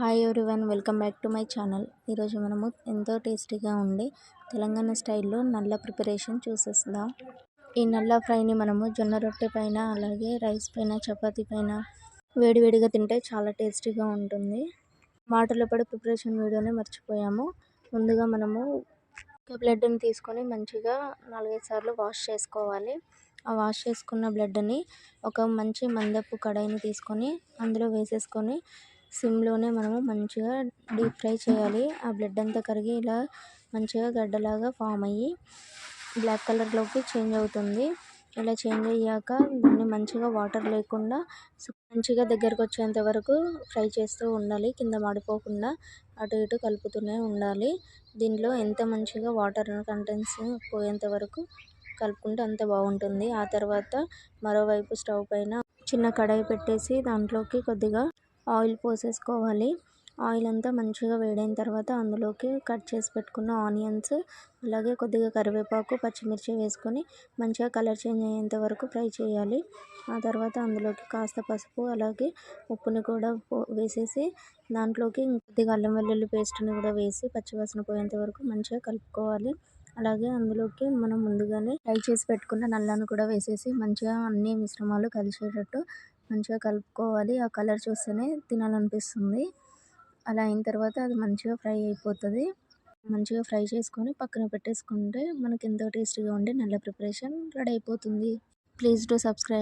Hi one welcome back to my channel. ఈరోజు మనము ఎంతో టేస్టీగా ఉండే తెలంగాణ స్టైల్లో నల్ల ప్రిపరేషన్ చూసేస్తాం ఈ నల్ల ఫ్రైని మనము జొన్న రొట్టె పైన అలాగే రైస్ పైన చపాతీ పైన వేడివేడిగా తింటే చాలా టేస్టీగా ఉంటుంది. మాటలో పడి ప్రిపరేషన్ వీడియోని మర్చిపోయాము. ముందుగా మనము బ్లడ్ని తీసుకొని మంచిగా నాలుగైదు సార్లు వాష్ చేసుకోవాలి. ఆ వాష్ చేసుకున్న బ్లడ్ని ఒక మంచి మందపు కడాయిని తీసుకొని అందులో వేసేసుకొని సిమ్లోనే మనము మంచిగా డీప్ ఫ్రై చేయాలి. ఆ బ్లడ్ అంతా కరిగి ఇలా మంచిగా గడ్డలాగా ఫామ్ అయ్యి బ్లాక్ కలర్లోకి చేంజ్ అవుతుంది. ఇలా చేంజ్ అయ్యాక దాన్ని మంచిగా వాటర్ లేకుండా మంచిగా దగ్గరకు వచ్చేంత వరకు ఫ్రై చేస్తూ ఉండాలి. కింద మాడిపోకుండా అటు ఇటు కలుపుతూనే ఉండాలి. దీనిలో ఎంత మంచిగా వాటర్ కంటెంట్స్ పోయేంత వరకు కలుపుకుంటే అంత బాగుంటుంది. ఆ తర్వాత మరోవైపు స్టవ్ పైన చిన్న కడాయి పెట్టేసి దాంట్లోకి కొద్దిగా ఆయిల్ పోసేసుకోవాలి. ఆయిల్ అంతా మంచిగా వేడైన తర్వాత అందులోకి కట్ చేసి పెట్టుకున్న ఆనియన్స్ అలాగే కొద్దిగా కరివేపాకు పచ్చిమిర్చి వేసుకొని మంచిగా కలర్ చేంజ్ అయ్యేంత వరకు ఫ్రై చేయాలి. ఆ తర్వాత అందులోకి కాస్త పసుపు అలాగే ఉప్పుని కూడా వేసేసి దాంట్లోకి కొద్దిగా అల్లం వెల్లుల్లి పేస్ట్ని కూడా వేసి పచ్చివాసన పోయేంత వరకు మంచిగా కలుపుకోవాలి. అలాగే అందులోకి మనం ముందుగానే ఫ్రై చేసి పెట్టుకున్న నల్లాన్ని కూడా వేసేసి మంచిగా అన్ని మిశ్రమాలు కలిసేటట్టు మంచిగా కలుపుకోవాలి. ఆ కలర్ చూస్తేనే తినాలనిపిస్తుంది. అలా అయిన తర్వాత అది మంచిగా ఫ్రై అయిపోతుంది. మంచిగా ఫ్రై చేసుకొని పక్కన పెట్టేసుకుంటే మనకి ఎంతో టేస్టీగా ఉండే నల్ల ప్రిపరేషన్ రెడీ అయిపోతుంది. Please do subscribe.